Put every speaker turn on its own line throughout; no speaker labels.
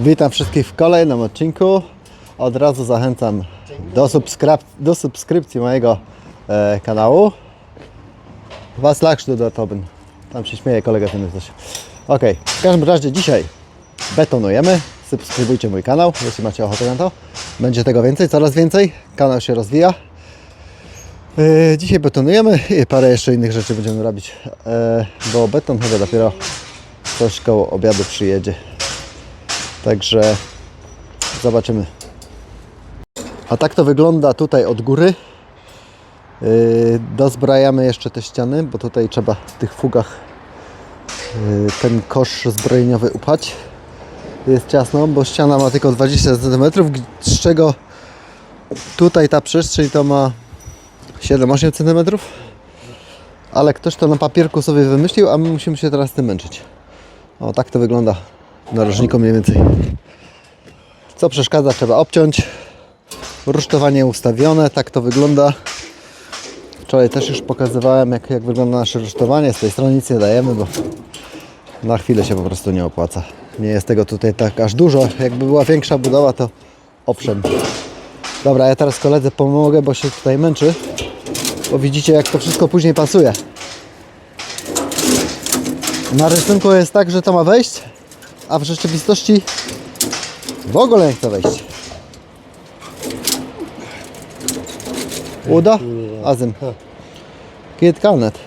Witam wszystkich w kolejnym odcinku. Od razu zachęcam do, subskryp- do subskrypcji mojego e, kanału. Was lagst do Toben. Tam się śmieje kolega ten coś. Ok, w każdym razie dzisiaj betonujemy. Subskrybujcie mój kanał, jeśli macie ochotę na to. Będzie tego więcej, coraz więcej. Kanał się rozwija. E, Dzisiaj betonujemy i parę jeszcze innych rzeczy będziemy robić, e, bo beton chyba dopiero coś koło obiadu przyjedzie. Także zobaczymy. A tak to wygląda tutaj od góry. Yy, Dozbrajamy jeszcze te ściany, bo tutaj trzeba w tych fugach yy, ten kosz zbrojeniowy upchać. Jest ciasno, bo ściana ma tylko 20 cm, z czego tutaj ta przestrzeń to ma 7-8 cm. Ale ktoś to na papierku sobie wymyślił, a my musimy się teraz tym męczyć. O, tak to wygląda narożniku mniej więcej. Co przeszkadza, trzeba obciąć. Rusztowanie ustawione, tak to wygląda. Wczoraj też już pokazywałem, jak, jak wygląda nasze rusztowanie. Z tej strony nic nie dajemy, bo na chwilę się po prostu nie opłaca. Nie jest tego tutaj tak aż dużo. Jakby była większa budowa, to owszem. Dobra, ja teraz koledze pomogę, bo się tutaj męczy. Bo widzicie, jak to wszystko później pasuje. Na rysunku jest tak, że to ma wejść, a w rzeczywistości w ogóle nie chce wejść. Uda? Azym. Kiet Kalnet.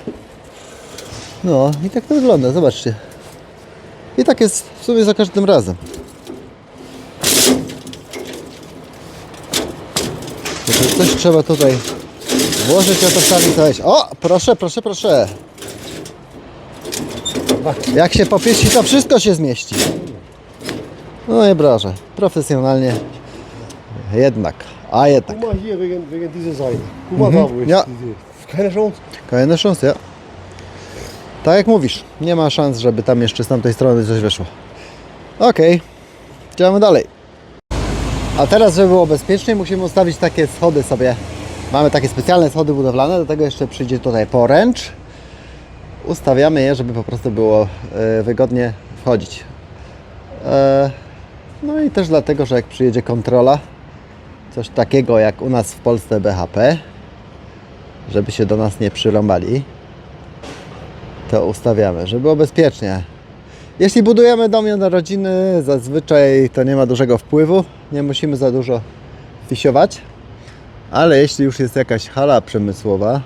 No i tak to wygląda, zobaczcie. I tak jest w sumie za każdym razem. Coś trzeba tutaj włożyć, a to sami to. O, proszę, proszę, proszę. Jak się popieści, to wszystko się zmieści. No nie proszę, profesjonalnie. Jednak, a jednak.
Guck mal hier wegen, wegen dieser Seite. Guck mal da, wo
Ja.
diese. Keine Chance.
Kolejne szanse, ja. Tak jak mówisz, nie ma szans, żeby tam jeszcze z tamtej strony coś wyszło. Okej, działamy dalej. A teraz, żeby było bezpiecznie, musimy ustawić takie schody sobie. Mamy takie specjalne schody budowlane, do tego jeszcze przyjdzie tutaj poręcz. Ustawiamy je, żeby po prostu było e, wygodnie wchodzić. E, no i też dlatego, że jak przyjedzie kontrola, coś takiego jak u nas w Polsce BHP, żeby się do nas nie przyrąbali, to ustawiamy, żeby było bezpiecznie. Jeśli budujemy dom jednorodzinny, zazwyczaj to nie ma dużego wpływu, nie musimy za dużo fisiować, ale jeśli już jest jakaś hala przemysłowa,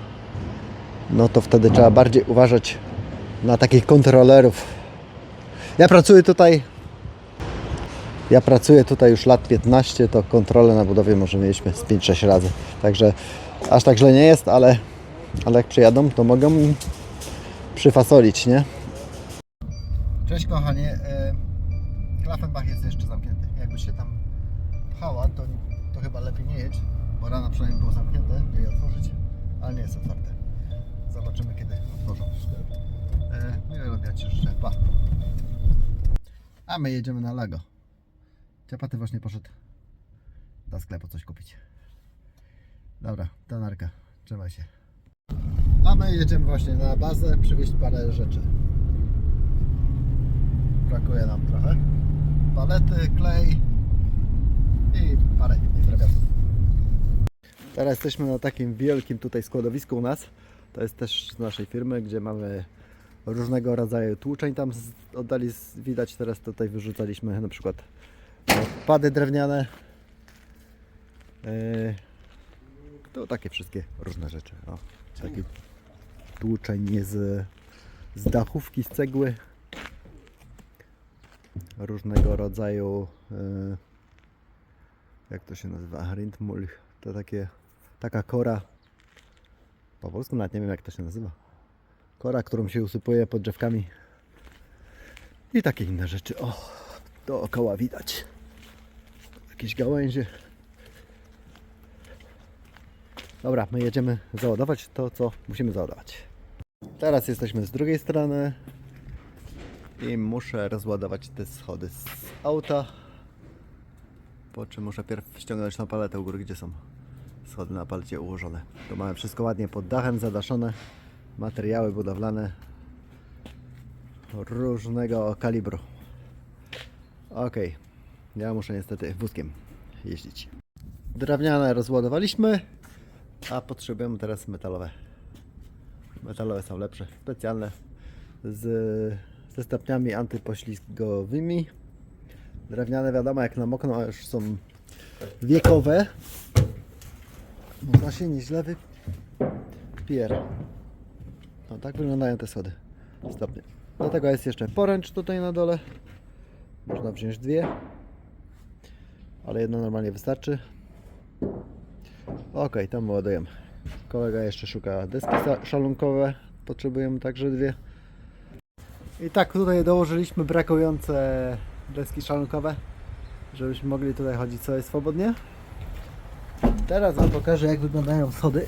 no to wtedy trzeba bardziej uważać na takich kontrolerów. Ja pracuję tutaj ja pracuję tutaj już lat 15, to kontrolę na budowie może mieliśmy z 5-6 razy. Także aż tak źle nie jest, ale, ale jak przyjadą, to mogą przyfasolić, nie? Cześć kochanie. Klafenbach jest jeszcze zamknięty. Jakbyś się tam pchała, to, to chyba lepiej nie jedź, bo rano przynajmniej było zamknięte, mieli otworzyć, ale nie jest otwarte. Zobaczymy kiedy otworzą. E, miłego dnia Ci życzę. Pa. A my jedziemy na Lago. Ciapaty właśnie poszedł do sklepu coś kupić. Dobra, to narka. Trzymaj się. A my jedziemy właśnie na bazę przywieźć parę rzeczy. Brakuje nam trochę. Palety, klej i parę innych drobiazgów. Teraz jesteśmy na takim wielkim tutaj składowisku u nas. To jest też z naszej firmy, gdzie mamy różnego rodzaju tłuczeń tam oddali widać. Teraz tutaj wyrzucaliśmy na przykład pady drewniane. Yy, to takie wszystkie różne rzeczy o, taki tłuczeń z, z dachówki, z cegły. Różnego rodzaju yy, jak to się nazywa? Rindmulch to takie taka kora po polsku nawet nie wiem jak to się nazywa. Kora, którą się usypuje pod drzewkami. I takie inne rzeczy. O, dookoła widać. Jakieś gałęzie. Dobra, my jedziemy załadować to, co musimy załadować. Teraz jesteśmy z drugiej strony. I muszę rozładować te schody z auta. Po czym muszę pierw ściągnąć na paletę u góry, gdzie są schody na palecie ułożone. Tu mamy wszystko ładnie pod dachem zadaszone, materiały budowlane różnego kalibru. Ok, Ja muszę niestety wózkiem jeździć. Drewniane rozładowaliśmy, a potrzebujemy teraz metalowe. Metalowe są lepsze, specjalne z, ze stopniami antypoślizgowymi. Drewniane wiadomo jak namokną, a już są wiekowe. Można się nieźle wypiera. No tak wyglądają te schody. Stopnie. Do tego jest jeszcze poręcz tutaj na dole. Można wziąć dwie. Ale jedna normalnie wystarczy. Ok, tam ładujemy. Kolega jeszcze szuka deski szalunkowe. Potrzebujemy także dwie. I tak tutaj dołożyliśmy brakujące deski szalunkowe, żebyśmy mogli tutaj chodzić sobie swobodnie. Teraz Wam pokażę jak wyglądają schody.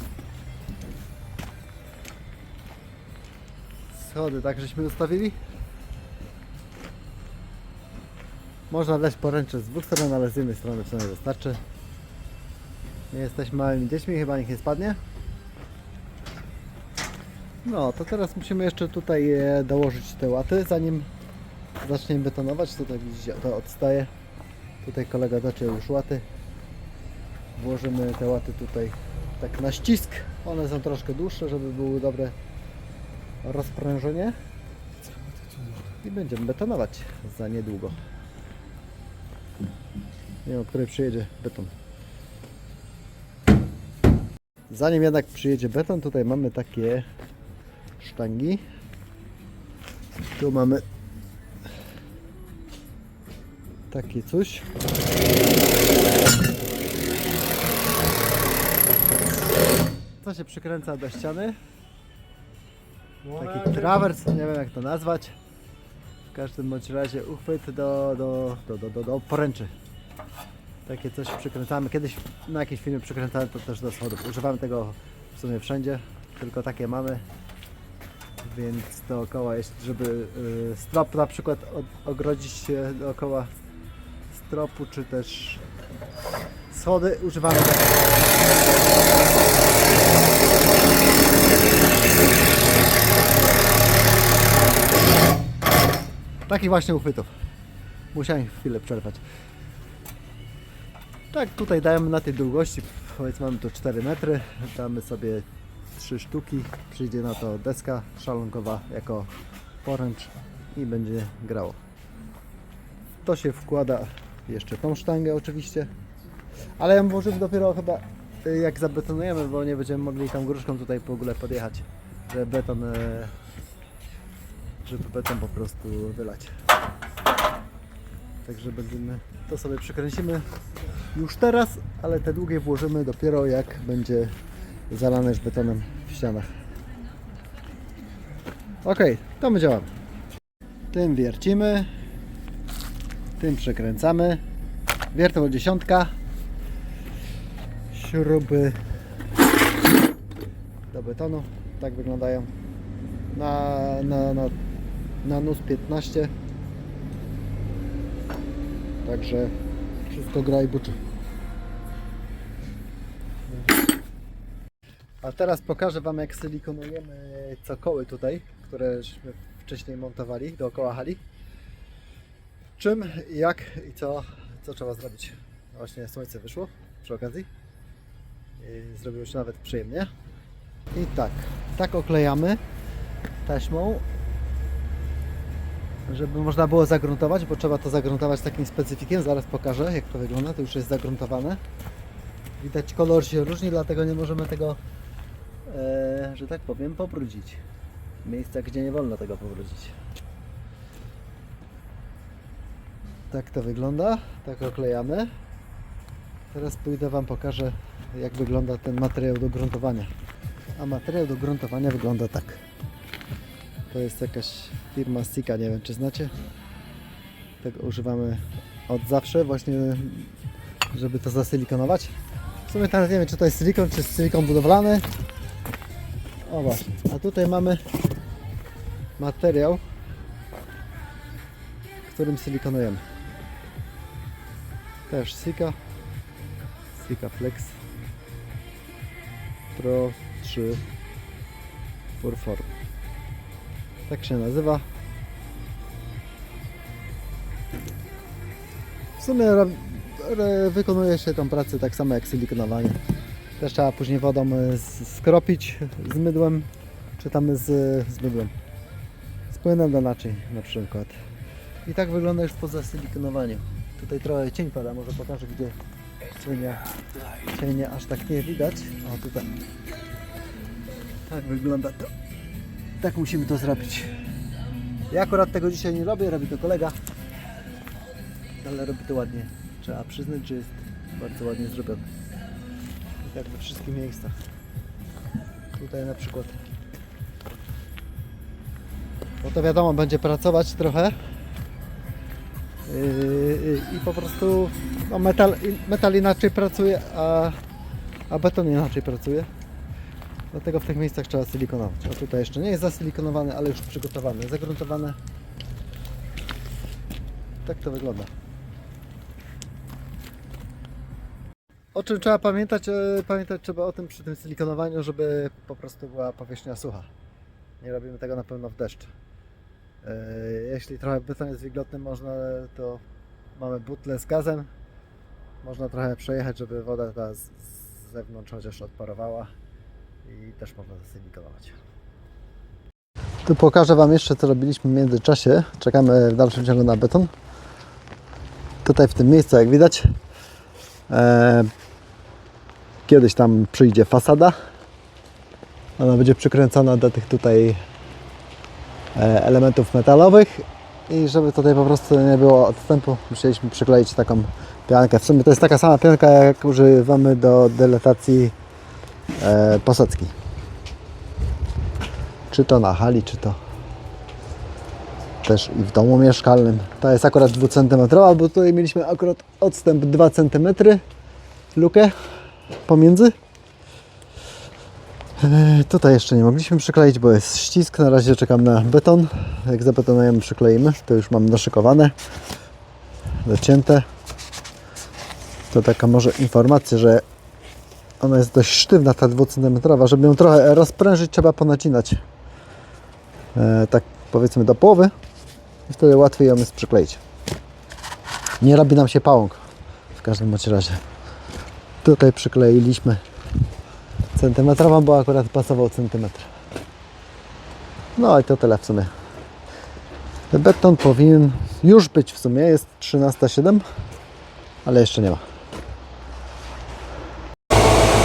Schody tak żeśmy ustawili. Można dać poręcze z dwóch stron, ale z jednej strony przynajmniej wystarczy. Nie jesteśmy małymi dziećmi, chyba nikt nie spadnie. No, to teraz musimy jeszcze tutaj e, dołożyć te łaty, zanim zaczniemy betonować. Tutaj widzicie, to odstaje. Tutaj kolega zaczął już łaty. Włożymy te łaty tutaj tak na ścisk. One są troszkę dłuższe, żeby było dobre rozprężenie. I będziemy betonować za niedługo. Nie wiem, o której przyjedzie beton. Zanim jednak przyjedzie beton, tutaj mamy takie sztangi. Tu mamy takie coś. Co się przykręca do ściany. Taki trawers, nie wiem jak to nazwać. W każdym bądź razie uchwyt do, do, do, do, do, do poręczy. Takie coś przykręcamy. Kiedyś na jakimś filmie przykręcałem to też do schodów. Używamy tego w sumie wszędzie, tylko takie mamy. Więc dookoła jest, żeby y, strop na przykład od, ogrodzić się dookoła stropu, czy też schody używamy takich. Takich właśnie uchwytów. Musiałem chwilę przerwać. Tak, tutaj dajemy na tej długości, powiedzmy mamy tu 4 metry, damy sobie 3 sztuki, przyjdzie na to deska szalonkowa jako poręcz i będzie grało. To się wkłada jeszcze tą sztangę oczywiście, ale ją włożymy dopiero chyba y, jak zabetonujemy, bo nie będziemy mogli tam gruszką tutaj w ogóle podjechać, żeby beton, e, żeby beton po prostu wylać. Także będziemy to sobie przykręcimy już teraz, ale te długie włożymy dopiero jak będzie zalane już betonem w ścianach. Ok, to my działamy. Tym wiercimy, tym przekręcamy. Wiertło dziesiątka. Śruby do betonu. Tak wyglądają. Na, na, na, na NUS 15. Także wszystko gra i buczy. A teraz pokażę Wam jak silikonujemy cokoły tutaj, które żeśmy wcześniej montowali dookoła hali. Czym, jak i co, co trzeba zrobić. Właśnie słońce wyszło przy okazji. I zrobiło się nawet przyjemnie. I tak, tak oklejamy taśmą żeby można było zagruntować, bo trzeba to zagruntować takim specyfikiem. Zaraz pokażę, jak to wygląda. To już jest zagruntowane. Widać, kolor się różni, dlatego nie możemy tego, e, że tak powiem, pobrudzić. Miejsca, gdzie nie wolno tego pobrudzić. Tak to wygląda. Tak oklejamy. Teraz pójdę Wam pokażę, jak wygląda ten materiał do gruntowania. A materiał do gruntowania wygląda tak. To jest jakaś firma Sika, nie wiem czy znacie. Tego używamy od zawsze właśnie, żeby to zasilikonować. W sumie teraz nie wiem czy to jest silikon, czy silikon budowlany. O właśnie, a tutaj mamy materiał, którym silikonujemy. Też Sika, Sika Flex Pro 3 Forform. Tak się nazywa. W sumie wykonuje się tą pracę tak samo jak silikonowanie. Też trzeba później wodą s- skropić z mydłem, czy tam z, z mydłem. Z płynem do naczyń na przykład. I tak wygląda już po zasilikonowaniu. Tutaj trochę cień pada, może pokażę gdzie cienia, cienie aż tak nie widać. O tutaj. Tak wygląda to. Tak musimy to zrobić. Ja akurat tego dzisiaj nie robię, robi to kolega. Ale robi to ładnie. Trzeba przyznać, że jest bardzo ładnie zrobione. I tak we wszystkich miejscach. Tutaj na przykład. No to wiadomo, będzie pracować trochę. Yy, I po prostu no metal, metal inaczej pracuje, a, a beton inaczej pracuje. Dlatego w tych miejscach trzeba silikonować. A tutaj jeszcze nie jest zasilikonowany, ale już przygotowany, zagruntowane. Tak to wygląda. O czym trzeba pamiętać? E, Pamiętać trzeba o tym przy tym silikonowaniu, żeby po prostu była powierzchnia sucha. Nie robimy tego na pewno w deszcz. E, Jeśli trochę beton jest wilgotny, można to mamy butlę z gazem. Można trochę przejechać, żeby woda ta z z zewnątrz chociaż odparowała i też można zasylikować. Tu pokażę Wam jeszcze co robiliśmy w międzyczasie. Czekamy w dalszym ciągu na beton. Tutaj w tym miejscu jak widać e, kiedyś tam przyjdzie fasada. Ona będzie przykręcona do tych tutaj e, elementów metalowych i żeby tutaj po prostu nie było odstępu musieliśmy przykleić taką piankę. W sumie to jest taka sama pianka jak używamy do deletacji e, posadzki. Czy to na hali, czy to też i w domu mieszkalnym. To jest akurat 2 cm, bo tutaj mieliśmy akurat odstęp 2 cm lukę pomiędzy. E, Tutaj jeszcze nie mogliśmy przykleić, bo jest ścisk. Na razie czekam na beton. Jak zabetonujemy, przykleimy. To już mam naszykowane, docięte. To taka może informacja, że ona jest dość sztywna, ta 2 cm. Żeby ją trochę rozprężyć, trzeba ponacinać. E, tak powiedzmy do połowy i wtedy łatwiej ją jest przykleić. Nie robi nam się pałąk w każdym bądź razie. Tutaj przykleiliśmy centymetrową, bo akurat pasował centymetr. No i to tyle w sumie. Beton powinien już być w sumie, jest 13,7 ale jeszcze nie ma.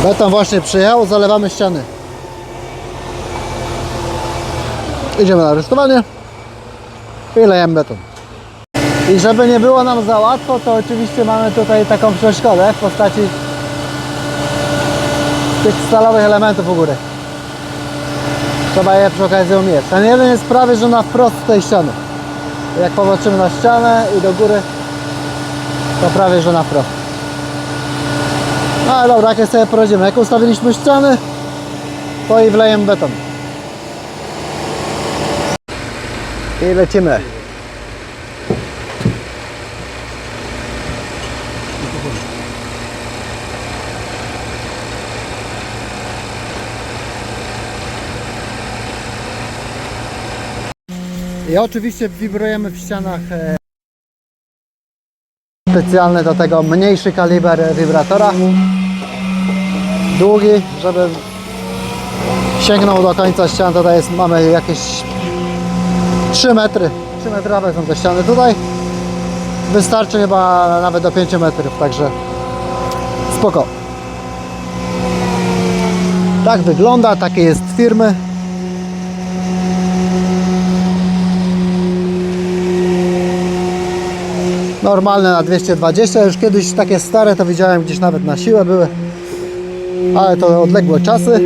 Beton właśnie przyjechał, zalewamy ściany. Idziemy na aresztowanie i lejemy beton. I żeby nie było nam za łatwo, to oczywiście mamy tutaj taką przeszkodę w postaci tych stalowych elementów u góry. Trzeba je przy okazji umieć. Ten jeden jest prawie, że na wprost tej ściany. Jak popatrzymy na ścianę i do góry, to prawie, że na wprost. Ale dobra, jakie sobie poradzimy. Jak ustawiliśmy ściany, to i wlejemy beton. I lecimy. I oczywiście wibrujemy w ścianach e, specjalny do tego mniejszy kaliber wibratora. Długi, żeby sięgnął do końca ścian. Tutaj jest, mamy jakieś 3 metry. 3 metrowe są te ściany tutaj. Wystarczy chyba nawet do 5 metrów, także spoko. Tak wygląda, takie jest firmy. Normalne na 220, już kiedyś takie stare to widziałem gdzieś nawet na siłę były. Ale to odległe czasy.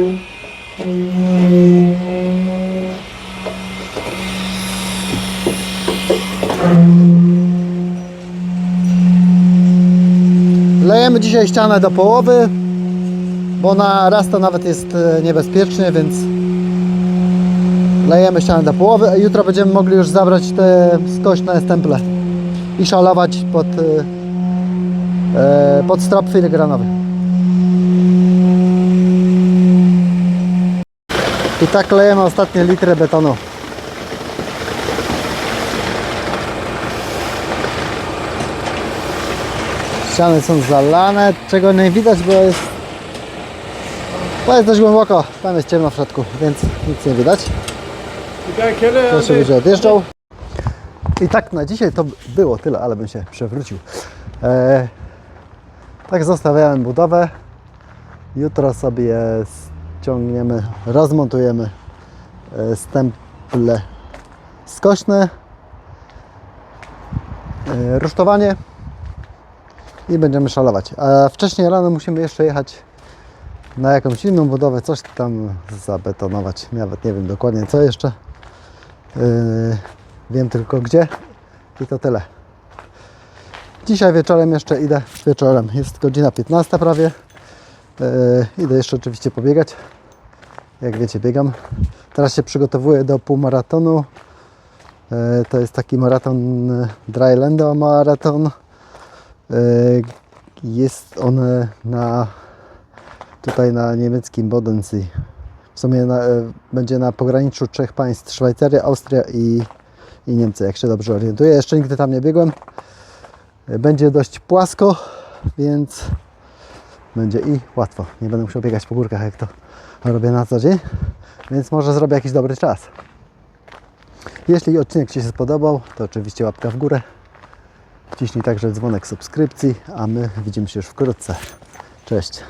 Lejemy dzisiaj ścianę do połowy, bo na raz to nawet jest e, niebezpiecznie, więc lejemy ścianę do połowy, jutro będziemy mogli już zabrać te skośne stemple i szalować pod, e, e, pod strop filigranowy. I tak lejemy ostatnie litry betonu. Ściany są zalane, czego nie widać, bo jest, bo jest dość głęboko. Tam jest ciemno w środku, więc nic nie widać. Proszę będzie odjeżdżał. I tak na dzisiaj to było tyle, ale bym się przewrócił. E, tak zostawiałem budowę. Jutro sobie ściągniemy, rozmontujemy e, stemple skośne, e, rusztowanie i będziemy szalować. A wcześniej rano musimy jeszcze jechać na jakąś inną budowę, coś tam zabetonować. Nawet nie wiem dokładnie co jeszcze. Wiem tylko gdzie i to tyle. Dzisiaj wieczorem jeszcze idę, wieczorem jest godzina 15 prawie. Yy, idę jeszcze oczywiście pobiegać. Jak wiecie, biegam. Teraz się przygotowuję do półmaratonu. Yy, to jest taki maraton yy, Drylando maraton. Yy, Jest on na tutaj na niemieckim Bodensee. W sumie na, e, będzie na pograniczu trzech państw Szwajcaria, Austria i, i Niemcy, jak się dobrze orientuję. Jeszcze nigdy tam nie biegłem. Będzie dość płasko, więc będzie i łatwo. Nie będę musiał biegać po górkach, jak to robię na co dzień, więc może zrobię jakiś dobry czas. Jeśli odcinek Ci się spodobał, to oczywiście łapka w górę. Wciśnij także dzwonek subskrypcji, a my widzimy się już wkrótce. Cześć.